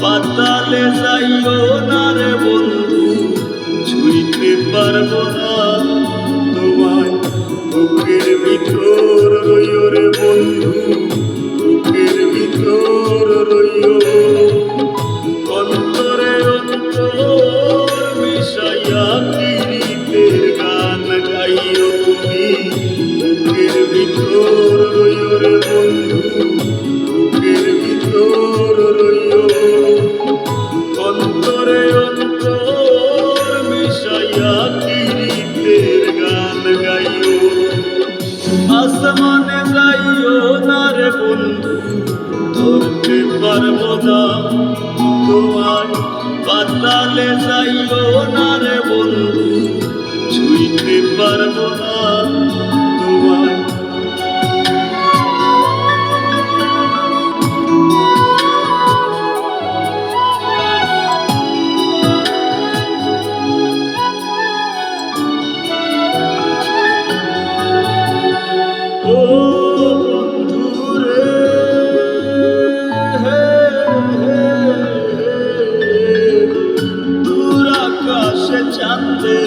পাতালে যাইও না রে বন্ধু, ছুঁইতে পারব না। তোমায় বুকের ভিতর রইও রে বন্ধু, বুকের ভিতর রইও। অন্তরে অন্তর মিশাইয়া কিরিতের গান গাইও তুমি, বুকের ভিতর রইও রে বন্ধু। আসমানে যাইও না রে বন্ধু ধরতে পারব না তোমার পাতালে যাইও না রে বন্ধু ছুঁইতে পারব না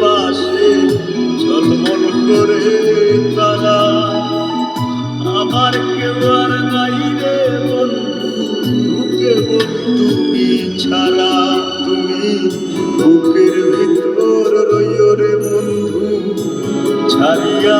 পাশে ঝলমল করে তারা। আমার কেউ আর নাই রে বন্ধু, বুকে বন্ধু ছাড়া তুমি? বুকের ভিতর রইয় রে বন্ধু, ছাড়িয়া